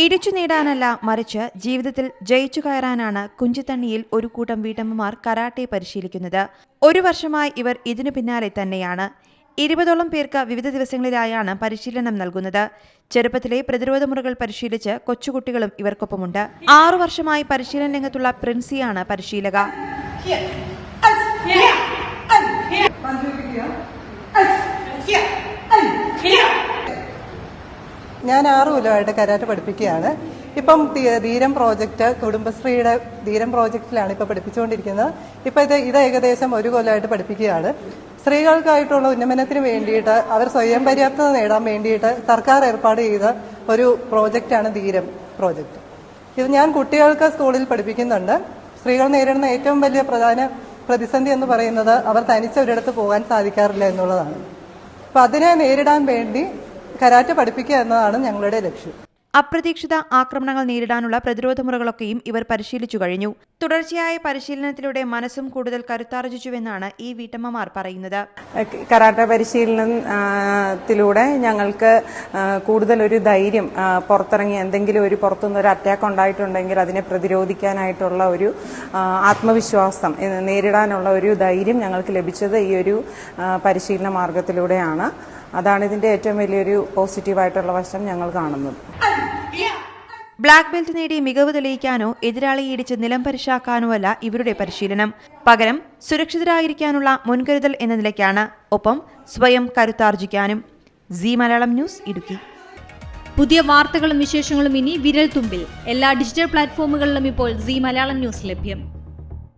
ജയിച്ചു നേടാനല്ല മറിച്ച് ജീവിതത്തിൽ ജയിച്ചു കയറാനാണ് കുഞ്ചിത്തണ്ണിയിൽ ഒരു കൂട്ടം വീട്ടമ്മമാർ കരാട്ടെ പരിശീലിക്കുന്നത്. ഒരു വർഷമായി ഇവർ ഇതിനു പിന്നാലെ തന്നെയാണ്. ഇരുപതോളം പേർക്ക് വിവിധ ദിവസങ്ങളിലായാണ് പരിശീലനം നൽകുന്നത്. ചെറുപ്പത്തിലെ പ്രതിരോധ മുറകൾ പരിശീലിച്ച് കൊച്ചുകുട്ടികളും ഇവർക്കൊപ്പമുണ്ട്. ആറു വർഷമായി പരിശീലന രംഗത്തുള്ള പ്രിൻസിയാണ് പരിശീലക. ഞാൻ ആറു കൊല്ലമായിട്ട് കരാട്ടെ പഠിപ്പിക്കുകയാണ്. ഇപ്പം ധീരം പ്രോജക്റ്റ് കുടുംബശ്രീയുടെ ധീരം പ്രോജക്റ്റിലാണ് ഇപ്പം പഠിപ്പിച്ചുകൊണ്ടിരിക്കുന്നത്. ഇപ്പം ഇത് ഇത് ഏകദേശം ഒരു കൊല്ലമായിട്ട് പഠിപ്പിക്കുകയാണ്. സ്ത്രീകൾക്കായിട്ടുള്ള ഉന്നമനത്തിന് വേണ്ടിയിട്ട് അവർ സ്വയം പര്യാപ്തത നേടാൻ വേണ്ടിയിട്ട് സർക്കാർ ഏർപ്പാട് ചെയ്ത ഒരു പ്രോജക്റ്റാണ് ധീരം പ്രോജക്റ്റ് ഇത് ഞാൻ കുട്ടികൾക്ക് സ്കൂളിൽ പഠിപ്പിക്കുന്നുണ്ട്. സ്ത്രീകൾ നേരിടുന്ന ഏറ്റവും വലിയ പ്രധാന പ്രതിസന്ധി എന്ന് പറയുന്നത് അവർ തനിച്ച് ഒരിടത്ത് പോകാൻ സാധിക്കാറില്ല എന്നുള്ളതാണ്. അപ്പൊ അതിനെ നേരിടാൻ വേണ്ടി കരാട്ടെ പഠിപ്പിക്കുക എന്നതാണ് ഞങ്ങളുടെ ലക്ഷ്യം. അപ്രതീക്ഷിത ആക്രമണങ്ങൾ നേരിടാനുള്ള പ്രതിരോധ മുറകളൊക്കെയും ഇവർ പരിശീലിച്ചു കഴിഞ്ഞു. തുടർച്ചയായ പരിശീലനത്തിലൂടെ മനസ്സും കൂടുതൽ കരുത്താർജിച്ചുവെന്നാണ് ഈ വീട്ടമ്മമാർ പറയുന്നത്. കരാട്ട പരിശീലനത്തിലൂടെ ഞങ്ങൾക്ക് കൂടുതൽ ഒരു ധൈര്യം പുറത്തിറങ്ങി എന്തെങ്കിലും ഒരു പുറത്തുനിന്ന് ഒരു അറ്റാക്ക് ഉണ്ടായിട്ടുണ്ടെങ്കിൽ അതിനെ പ്രതിരോധിക്കാനായിട്ടുള്ള ഒരു ആത്മവിശ്വാസം നേരിടാനുള്ള ഒരു ധൈര്യം ഞങ്ങൾക്ക് ലഭിച്ചത് ഈ ഒരു പരിശീലന മാർഗത്തിലൂടെയാണ്. അതാണ് ഇതിന്റെ ഏറ്റവും വലിയൊരു പോസിറ്റീവായിട്ടുള്ള വശം ഞങ്ങൾ കാണുന്നത്. ബ്ലാക്ക് ബെൽറ്റ് നേടി മികവ് തെളിയിക്കാനോ എതിരാളിയെ ഇടിച്ച് നിലം പരിശാക്കാനോ അല്ല ഇവരുടെ പരിശീലനം. പകരം സുരക്ഷിതരായിരിക്കാനുള്ള മുൻകരുതൽ എന്ന നിലയ്ക്കാണ് ഒപ്പം സ്വയം കരുത്താർജിക്കാനും. C Malayalam news Idukki. പുതിയ വാർത്തകളും വിശേഷങ്ങളും ഇനി വിരൽ തുമ്പിൽ എല്ലാ ഡിജിറ്റൽ പ്ലാറ്റ്ഫോമുകളിലും ഇപ്പോൾ സി മലയാളം ന്യൂസ് ലഭ്യം.